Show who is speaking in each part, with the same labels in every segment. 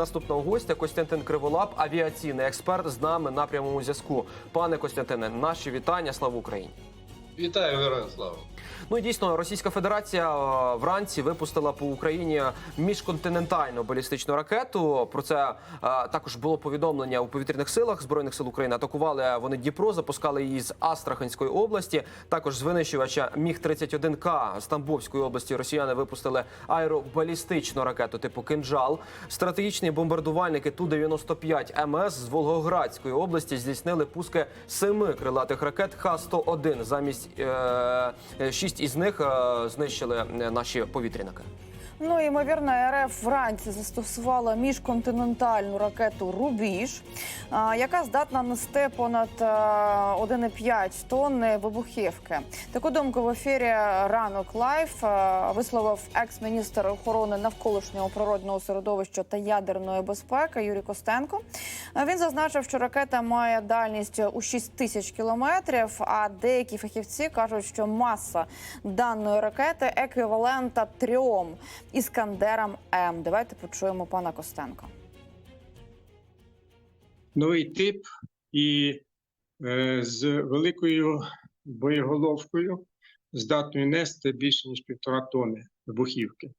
Speaker 1: наступного гостя Костянтин Криволап, авіаційний експерт з нами на прямому зв'язку. Пане Костянтине, наші вітання. Слава Україні!
Speaker 2: Вітаю, героям слава.
Speaker 1: Ну і дійсно, Російська Федерація е, вранці випустила по Україні міжконтинентальну балістичну ракету. Про це е, також було повідомлення у повітряних силах збройних сил України. Атакували вони Дніпро, запускали її з Астраханської області. Також з винищувача Міг 31 К з Тамбовської області. Росіяни випустили аеробалістичну ракету типу «Кинджал». Стратегічні бомбардувальники Ту 95 МС з Волгоградської області здійснили пуски семи крилатих ракет Х-101. Замість е, шість із них е, знищили е, наші повітряники.
Speaker 3: Ну, ймовірно, РФ вранці застосувала міжконтинентальну ракету Рубіж, яка здатна нести понад е, 1,5 тонни вибухівки. Таку думку в ефірі ранок лайф висловив екс-міністр охорони навколишнього природного середовища та ядерної безпеки Юрій Костенко. Він зазначив, що ракета має дальність у 6 тисяч кілометрів. А деякі фахівці кажуть, що маса даної ракети еквівалента трьом іскандерам М. Давайте почуємо пана Костенка.
Speaker 4: новий тип і е, з великою боєголовкою, здатною нести більше ніж півтора тони вибухівки.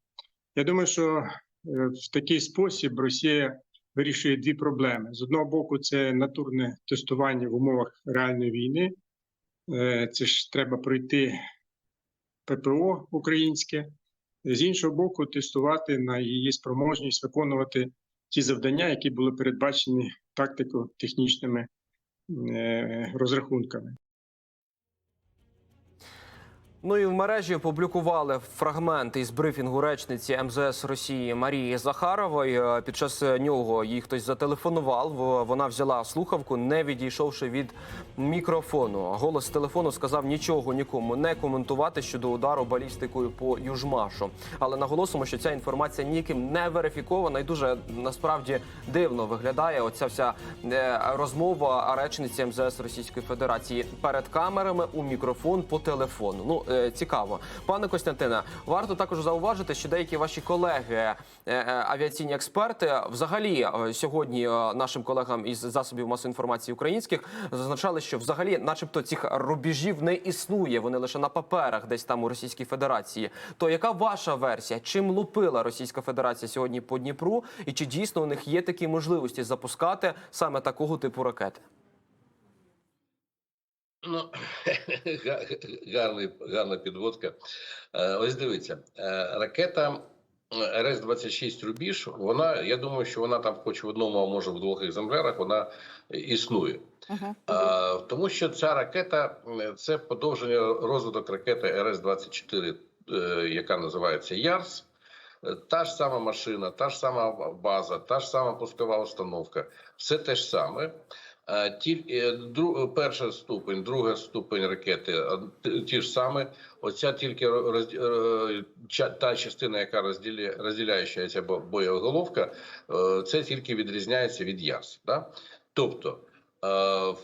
Speaker 4: Я думаю, що е, в такий спосіб Росія вирішує дві проблеми: з одного боку, це натурне тестування в умовах реальної війни. Е, Це ж треба пройти ППО українське. З іншого боку, тестувати на її спроможність виконувати ті завдання, які були передбачені тактико-технічними е, розрахунками.
Speaker 1: Ну і в мережі опублікували фрагменти із брифінгу речниці МЗС Росії Марії Захарової. Е, Під час нього їй хтось зателефонував. В- Вона взяла слухавку, не відійшовши від мікрофону. Голос телефону сказав нічого нікому не коментувати щодо удару балістикою по Южмашу. Але наголосимо, що ця інформація ніким не верифікована і дуже насправді дивно виглядає. Оця вся е, розмова речниці МЗС Російської Федерації перед камерами у мікрофон по телефону. Ну е, цікаво, пане Костянтине. Варто також зауважити, що деякі ваші колеги, е, е, авіаційні експерти, взагалі сьогодні нашим колегам із засобів масової інформації українських зазначали, що взагалі, начебто, цих рубежів не існує. Вони лише на паперах, десь там у Російській Федерації. То яка ваша версія? Чим лупила Російська Федерація сьогодні по Дніпру? І чи дійсно у них є такі можливості запускати саме такого типу ракети?
Speaker 2: Ну, гарний, гарна підводка. Е, Ось дивіться, е, ракета РС-26 Рубіж, вона, я думаю, що вона там, хоч в одному, а може в двох екземплярах, вона існує.
Speaker 3: Угу.
Speaker 2: А, тому що ця ракета це подовження розвиток ракети РС-24, е, яка називається ЯРС. Е, Та ж сама машина, та ж сама база, та ж сама пускова установка, все те ж саме. Е, Ті, е, дру, перший ступень, другий ступень ракети е, ті ж саме. Оця тільки роз, е, та частина, яка розділяє, розділяюча ця бо- боєголовка, е, це тільки відрізняється від ЯРС. Да? Тобто е,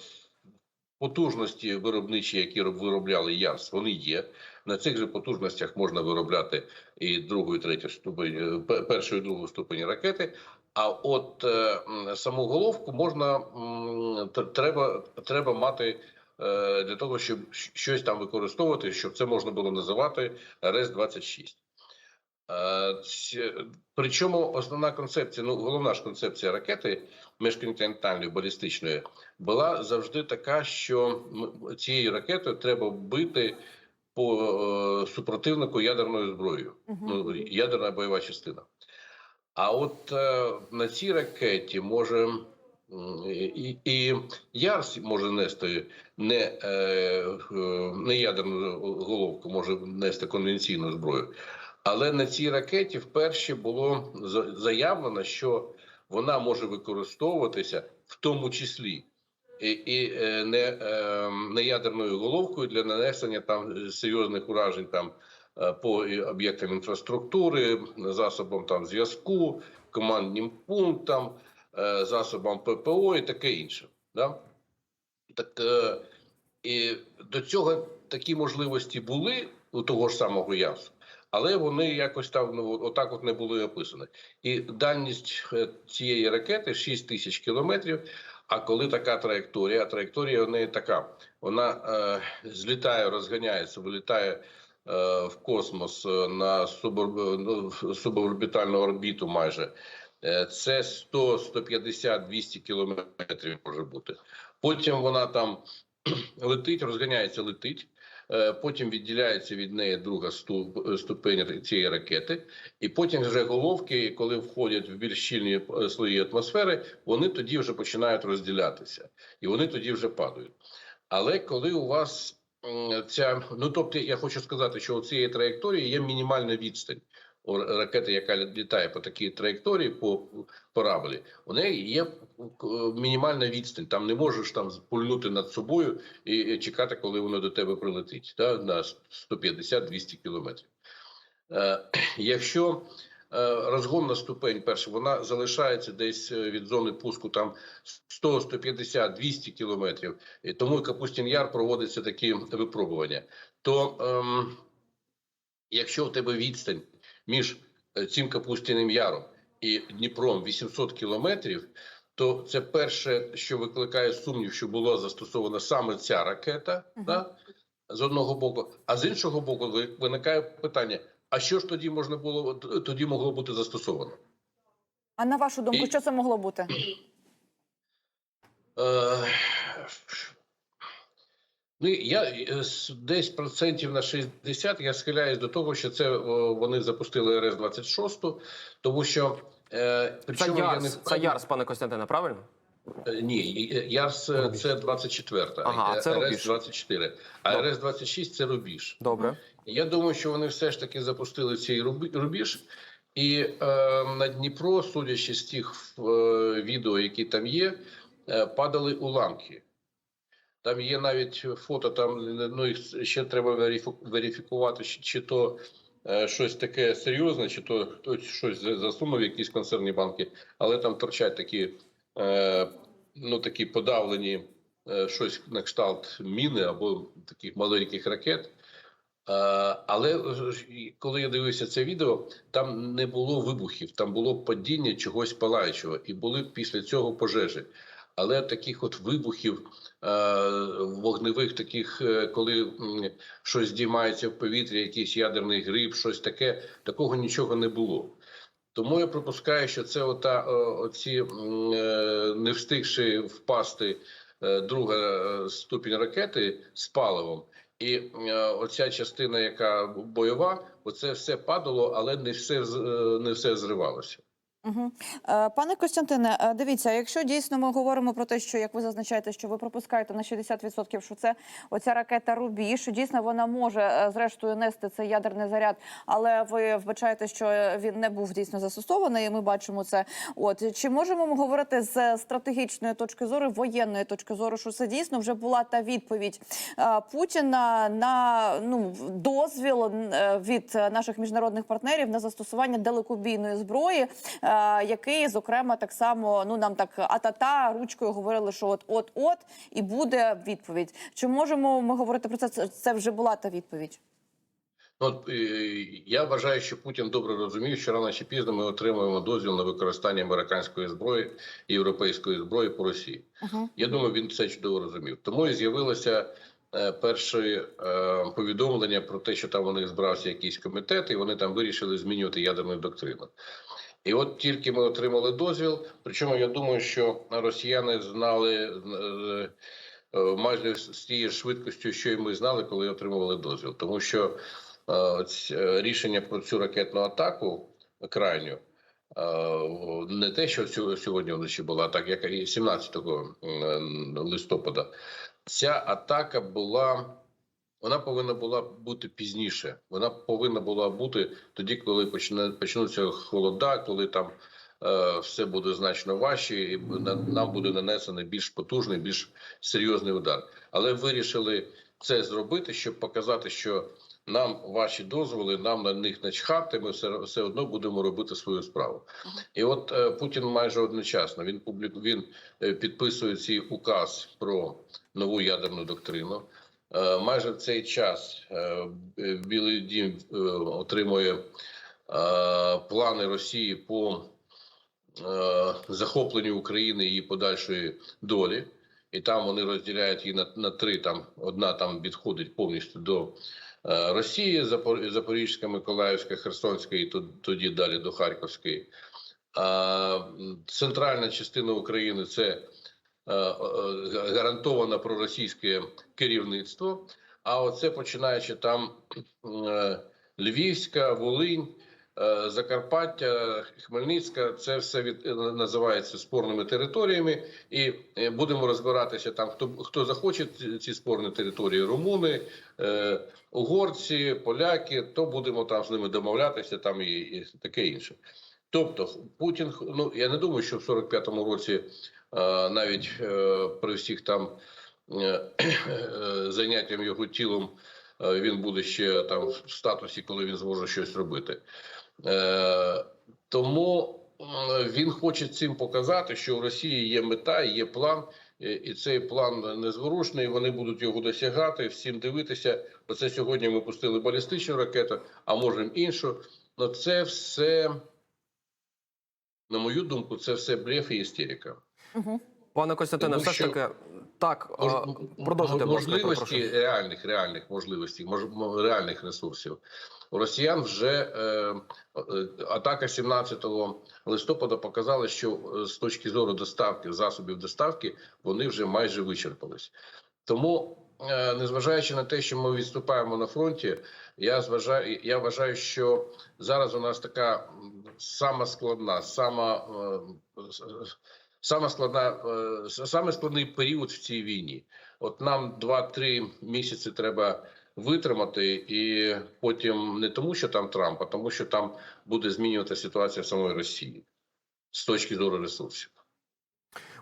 Speaker 2: потужності виробничі, які виробляли ЯРС, вони є. На цих же потужностях можна виробляти і другу, і третю ступень, е, першу і другу ступені ракети. А от е, саму головку можна треба, треба мати е, для того, щоб щось там використовувати, щоб це можна було називати РС-26. Е, Причому основна концепція, ну головна ж концепція ракети міжконтинентальної балістичної була завжди така, що цією ракетою треба бити по супротивнику ядерною зброєю, ну, ядерна бойова частина. А от е, на цій ракеті може і, і Ярс може нести не, е, е, не ядерну головку, може нести конвенційну зброю. Але на цій ракеті вперше було за- заявлено, що вона може використовуватися в тому числі і, і не, не ядерною головкою для нанесення там серйозних уражень там по об'єктам інфраструктури, засобам там зв'язку, командним пунктам, е, засобам ППО і таке інше. Да? Так е, і до цього такі можливості були у того ж самого ЯСу. але вони якось там ну, отак от не були описані. І дальність е, цієї ракети 6 тисяч кілометрів. А коли така траєкторія, а траєкторія в неї така: вона е, злітає, розганяється, вилітає е, в космос е, на суборб... ну, суборбітальну орбіту майже. Е, Це 100, 150, 200 кілометрів може бути. Потім вона там летить, розганяється, летить. Е, Потім відділяється від неї друга ступень цієї ракети, і потім вже головки, коли входять в більш щільні е, слої атмосфери, вони тоді вже починають розділятися, і вони тоді вже падають. Але коли у вас ця, ну тобто, я хочу сказати, що у цієї траєкторії є мінімальна відстань. Ракети, яка літає по такій траєкторії, по параболі, у неї є мінімальна відстань. Там не можеш там пульнути над собою і чекати, коли воно до тебе прилетить, да, на 150-200 кілометрів. Е, якщо е, розгонна ступень, перша, вона залишається десь е, від зони пуску там 100, 150, 200 кілометрів, і тому Капустін Яр проводиться такі випробування. То ем, якщо в тебе відстань між е, цим Капустіним Яром і Дніпром 800 кілометрів, то це перше, що викликає сумнів, що була застосована саме ця ракета,
Speaker 3: Мгм.
Speaker 2: да, з одного боку, а з іншого боку, ви- виникає питання: а що ж тоді можна було тоді могло бути застосовано?
Speaker 3: А на вашу думку,
Speaker 2: І-
Speaker 3: що це могло бути?
Speaker 2: Е, Ну, я е, десь процентів на 60 я схиляюсь до того, що це о, вони запустили РС-26, тому що е,
Speaker 1: Це
Speaker 2: причому я не
Speaker 1: це Ярс, пане Костянтине, правильно?
Speaker 2: Е, Ні, е, Ярс е, це 24,
Speaker 1: Ага, це.
Speaker 2: РС-24, а РС-26 це рубіж.
Speaker 1: Добре.
Speaker 2: Я думаю, що вони все ж таки запустили цей рубі- рубіж, і е, на Дніпро, судячи з тих е, відео, які там є, е, падали уламки. Там є навіть фото, там ну їх ще треба верифікувати, чи, чи то е, щось таке серйозне, чи то хтось щось засунув, якісь консервні банки, але там торчать такі, ну такі подавлені е, щось на кшталт міни або таких маленьких ракет. Е, Але коли я дивився це відео, там не було вибухів, там було падіння чогось палаючого, і були після цього пожежі. Але таких от вибухів е, вогневих, таких, е, коли щось здіймається в повітрі, якийсь ядерний гриб, щось таке, такого нічого не було. Тому я припускаю, що це ота оці е, не встигши впасти е, друга е, ступінь ракети з паливом. І оця частина, яка бойова, оце все падало, але не все не все зривалося.
Speaker 3: Угу. Пане Костянтине, е, дивіться, якщо дійсно ми говоримо про те, що як ви зазначаєте, що ви пропускаєте на 60%, що це оця ракета Рубіж, дійсно вона може е, зрештою нести цей ядерний заряд, але ви вбачаєте, що він не був дійсно застосований, і ми бачимо це. От чи можемо ми говорити з стратегічної точки зору, воєнної точки зору, що це дійсно вже була та відповідь Путіна на ну дозвіл від наших міжнародних партнерів на застосування далекобійної зброї, який, зокрема, так само ну нам так атата ручкою говорили, що от от от і буде відповідь. Чи можемо ми говорити про це? Це, вже була та відповідь.
Speaker 2: Ну, От, е, я вважаю, що Путін добре розумів, що рано чи пізно ми отримуємо дозвіл на використання американської зброї і європейської зброї по Росії.
Speaker 3: Угу.
Speaker 2: Я думаю, він це чудово розумів. Тому і з'явилося е, перше е, повідомлення про те, що там у них збирався якийсь комітет, і вони там вирішили змінювати ядерну доктрину. І от тільки ми отримали дозвіл. Причому я думаю, що росіяни знали е, е, майже з тією швидкістю, що і ми знали, коли отримували дозвіл, тому що е, рішення про цю ракетну атаку крайню. Не те, що сьогодні вночі була атака, як і 17 листопада. Ця атака була, вона повинна була бути пізніше. Вона повинна була бути тоді, коли почне почнуться холода, коли там е, все буде значно важче, і на- нам буде нанесений більш потужний, більш серйозний удар. Але вирішили це зробити, щоб показати, що нам ваші дозволи, нам на них начхати, ми все, все одно будемо робити свою справу. І от е, Путін майже одночасно він публіку він е, підписує цей указ про нову ядерну доктрину. Е, Майже в цей час е, Білий Дім е, отримує плани Росії по захопленню України і її подальшої долі. І там вони розділяють її на, на три. Там одна там відходить повністю до Росії, Запорізька, Миколаївська, Херсонська, і то- тоді далі до Харківської. А центральна частина України це гарантовано проросійське керівництво. А оце починаючи там е, Львівська, Волинь, е, Закарпаття, Хмельницька, це все від е, називається спорними територіями, і е, будемо розбиратися там, хто хто захоче ці- спорні території, румуни, е, угорці, поляки, то будемо там з ними домовлятися, там і, і таке інше. Тобто, Путін, ну я не думаю, що в 45-му році е, навіть е, при всіх там е, е, заняттям його тілом він буде ще там в статусі, коли він зможе щось робити. Тому він хоче цим показати, що у Росії є мета, є план, і цей план незворушний. Вони будуть його досягати, всім дивитися. Оце сьогодні ми пустили балістичну ракету, а можемо іншу. Ну це все, на мою думку, це все блеф і істерика.
Speaker 3: Угу.
Speaker 1: Пане Костянтине, все ж таки так
Speaker 2: Мож-
Speaker 1: продовжуйте,
Speaker 2: можливості
Speaker 1: перепрошую.
Speaker 2: реальних, реальних можливостей, мож, реальних ресурсів. У росіян вже е, е, атака 17 листопада показала, що е, з точки зору доставки засобів доставки вони вже майже вичерпались. Тому, е, незважаючи на те, що ми відступаємо на фронті, я зважаю, я вважаю, що зараз у нас така сама складна, сама, е, с- сама складна, е, саме складний період в цій війні. От нам 2-3 місяці треба витримати, і потім не тому, що там Трамп, а тому, що там буде змінювати ситуація в самої Росії з точки зору ресурсів.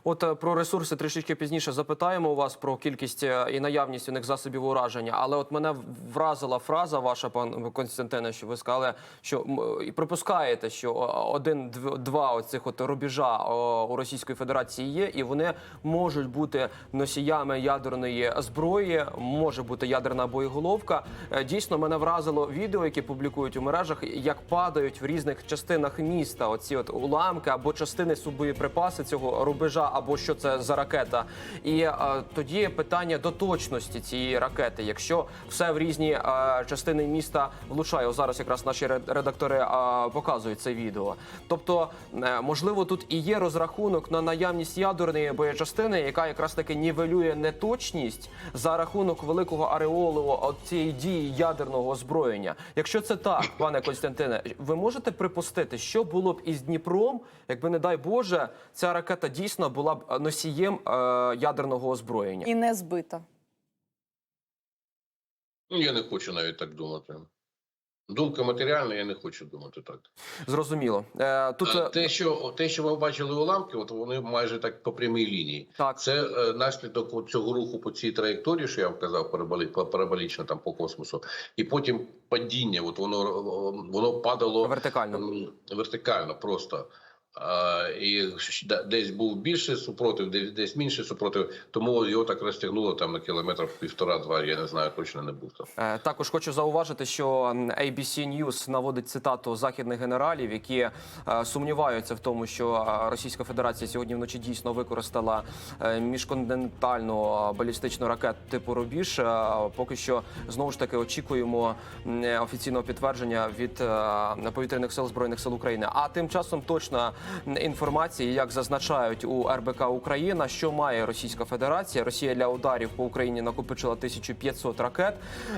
Speaker 1: От е, про ресурси трішечки пізніше запитаємо у вас про кількість е, і наявність у них засобів ураження. Але от мене вразила фраза ваша, пан Константине, що ви сказали, що і припускаєте, що один дв- два оцих от рубежа у Російської Федерації є, і вони можуть бути носіями ядерної зброї, може бути ядерна боєголовка. Е, Дійсно, мене вразило відео, які публікують у мережах, як падають в різних частинах міста. Оці от уламки або частини субоєприпаси цього рубежа, або що це за ракета. І е, тоді питання до точності цієї ракети. Якщо все в різні е, частини міста влучає, зараз якраз наші ред- редактори е, показують це відео. Тобто, е, можливо, тут і є розрахунок на наявність ядерної боєчастини, яка якраз таки нівелює неточність за рахунок великого ареолу цієї дії ядерного озброєння. Якщо це так, пане Костянтине, ви можете припустити, що було б із Дніпром, якби не дай Боже, ця ракета дійсно була б носієм е, ядерного озброєння?
Speaker 3: І не збита.
Speaker 2: Ну, я не хочу навіть так думати. Думка матеріальна, я не хочу думати так.
Speaker 1: Зрозуміло. Е, тут
Speaker 2: А
Speaker 1: е,
Speaker 2: те, що те, що ми бачили уламки, от вони майже так по прямій лінії.
Speaker 1: так.
Speaker 2: Це е, наслідок цього руху по цій траєкторії, що я вам казав, параболі, параболічно там по космосу, і потім падіння. От воно е, воно падало
Speaker 1: Вертикально.
Speaker 2: м, вертикально просто. І десь був більше супротив, десь, менше супротив, тому його так розтягнуло там на кілометр півтора-два. Я не знаю, точно не був там.
Speaker 1: Е, Також хочу зауважити, що ABC News наводить цитату західних генералів, які е, сумніваються в тому, що е, Російська Федерація сьогодні вночі дійсно використала міжконтинентальну балістичну ракету типу Рубіж. Поки що знову ж таки очікуємо офіційного підтвердження від повітряних сил збройних сил України. А тим часом точна м, інформація, як зазначають у РБК Україна, що має Російська Федерація. Росія для ударів по Україні накопичила 1500 ракет.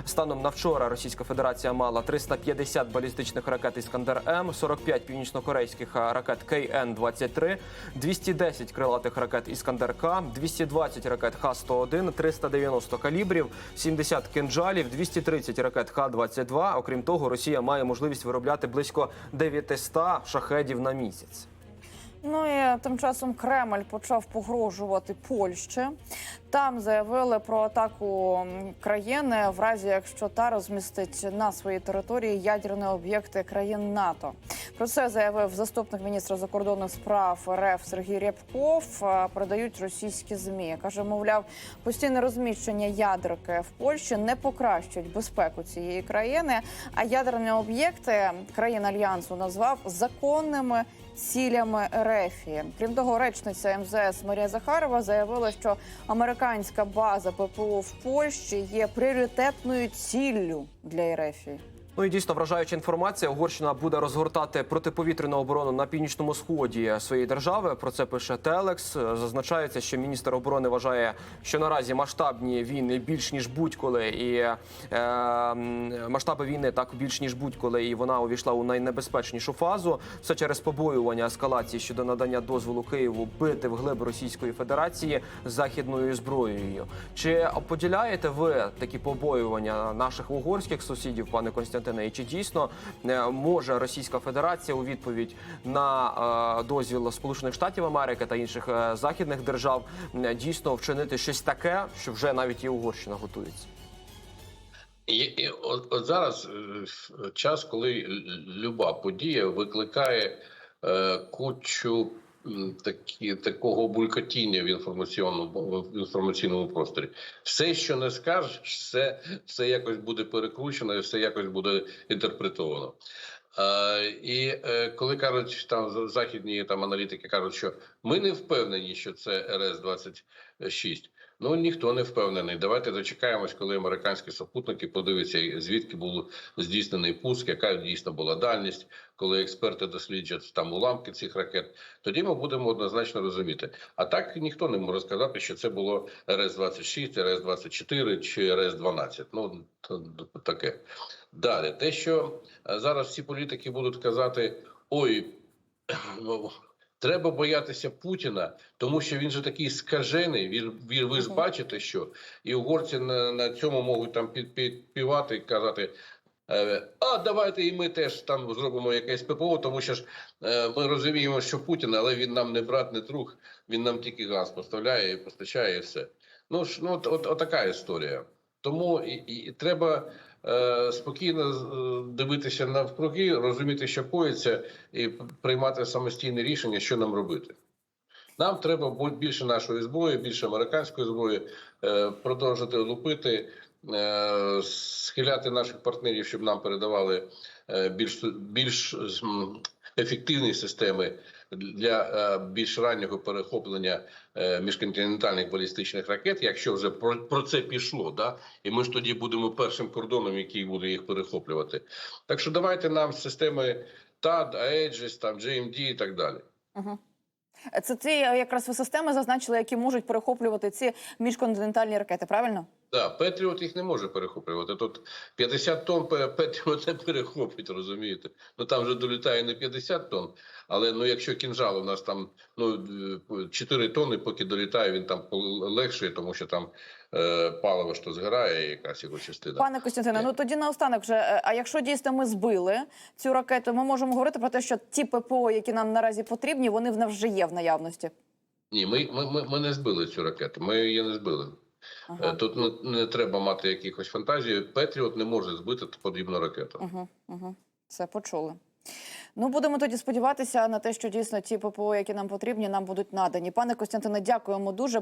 Speaker 1: Станом на вчора Російська Федерація мала 350 балістичних ракет Іскандер М, 45 північнокорейських ракет КН-23, 210 крилатих ракет Іскандер К, 220 ракет Х-101, 390 калібрів, 70 кинджалів, 230 ракет Х-22. Окрім того, Росія має можливість виробляти близько 900 шахедів на місяць.
Speaker 3: Ну і тим часом Кремль почав погрожувати Польщі. Там заявили про атаку країни в разі, якщо та розмістить на своїй території ядерні об'єкти країн НАТО. Про це заявив заступник міністра закордонних справ РФ Сергій Рябков. А, Передають російські змі. каже, мовляв, постійне розміщення ядерки в Польщі не покращить безпеку цієї країни. А ядерні об'єкти країн альянсу назвав законними цілями РЕФІ. Крім того, речниця МЗС Марія Захарова заявила, що американська база ППО в Польщі є пріоритетною ціллю для РФ.
Speaker 1: Ну і дійсно вражаюча інформація. Угорщина буде розгортати протиповітряну оборону на північному сході своєї держави. Про це пише Телекс. Зазначається, що міністр оборони вважає, що наразі масштабні війни більш ніж будь-коли, і е, масштаби війни так більш ніж будь-коли, і вона увійшла у найнебезпечнішу фазу. Все через побоювання ескалації щодо надання дозволу Києву бити вглиб Російської Федерації західною зброєю. Чи поділяєте ви такі побоювання наших угорських сусідів, пане Константине? І чи дійсно е, може Російська Федерація у відповідь на е, дозвіл Сполучених Штатів Америки та інших е, західних держав дійсно вчинити щось таке, що вже навіть і Угорщина готується?
Speaker 2: І, і, от, от зараз час, коли люба подія викликає е, кучу такі, такого булькотіння в інформаційному в інформаційному просторі. Все, що не скажеш, все, все якось буде перекручено і все якось буде інтерпретовано. Е, і е, коли кажуть там за- західні там аналітики кажуть, що ми не впевнені, що це РС 26 Ну ніхто не впевнений. Давайте дочекаємось, коли американські супутники подивляться, звідки був здійснений пуск, яка дійсно була дальність, коли експерти досліджать там уламки цих ракет. Тоді ми будемо однозначно розуміти. А так ніхто не може сказати, що це було РС 26 РС 24 чи РС 12 Ну таке. Далі, те, що е, зараз всі політики будуть казати: ой. Треба боятися Путіна, тому що він же такий скажений. Він, він ви ж бачите, що і угорці на, на цьому можуть там під, підпівати і казати. е, А давайте і ми теж там зробимо якесь ППО, тому що ж е, ми розуміємо, що Путін, але він нам не брат, не друг, він нам тільки газ поставляє і постачає і все. Ну ж ну от, от, от така історія. Тому і, і треба спокійно е, дивитися навкруги, розуміти, що коїться, і приймати самостійне рішення, що нам робити. Нам треба більше нашої зброї, більше американської зброї, е, продовжити лупити, е, схиляти наших партнерів, щоб нам передавали е, більш більш ефективні системи для е, більш раннього перехоплення е, міжконтинентальних балістичних ракет, якщо вже про, це пішло, да? і ми ж тоді будемо першим кордоном, який буде їх перехоплювати. Так що давайте нам системи TAD, Aegis, там GMD і так далі.
Speaker 3: Угу. Це е, якраз ви системи зазначили, які можуть перехоплювати ці міжконтинентальні ракети, правильно?
Speaker 2: Да, Петріот їх не може перехоплювати. Тут 50 тонн Петріот не перехопить, розумієте? Ну там вже долітає не 50 тонн, але ну якщо кінжал у нас там ну 4 тонни, поки долітає, він там легший, тому що там е, паливо що згорає, якась його частина.
Speaker 3: Пане Костянтине, ну тоді наостанок вже. е, А якщо дійсно ми збили цю ракету, ми можемо говорити про те, що ті ППО, які нам наразі потрібні, вони в нас вже є в наявності.
Speaker 2: Ні, ми, ми, ми, ми не збили цю ракету. Ми її не збили. Е,
Speaker 3: Ага.
Speaker 2: Тут не, не треба мати якихось фантазій. Петріот не може збити подібну ракету.
Speaker 3: Угу, угу. Це почули. Ну, будемо тоді сподіватися на те, що дійсно ті ППО, які нам потрібні, нам будуть надані. Пане Костянтине, дякуємо дуже.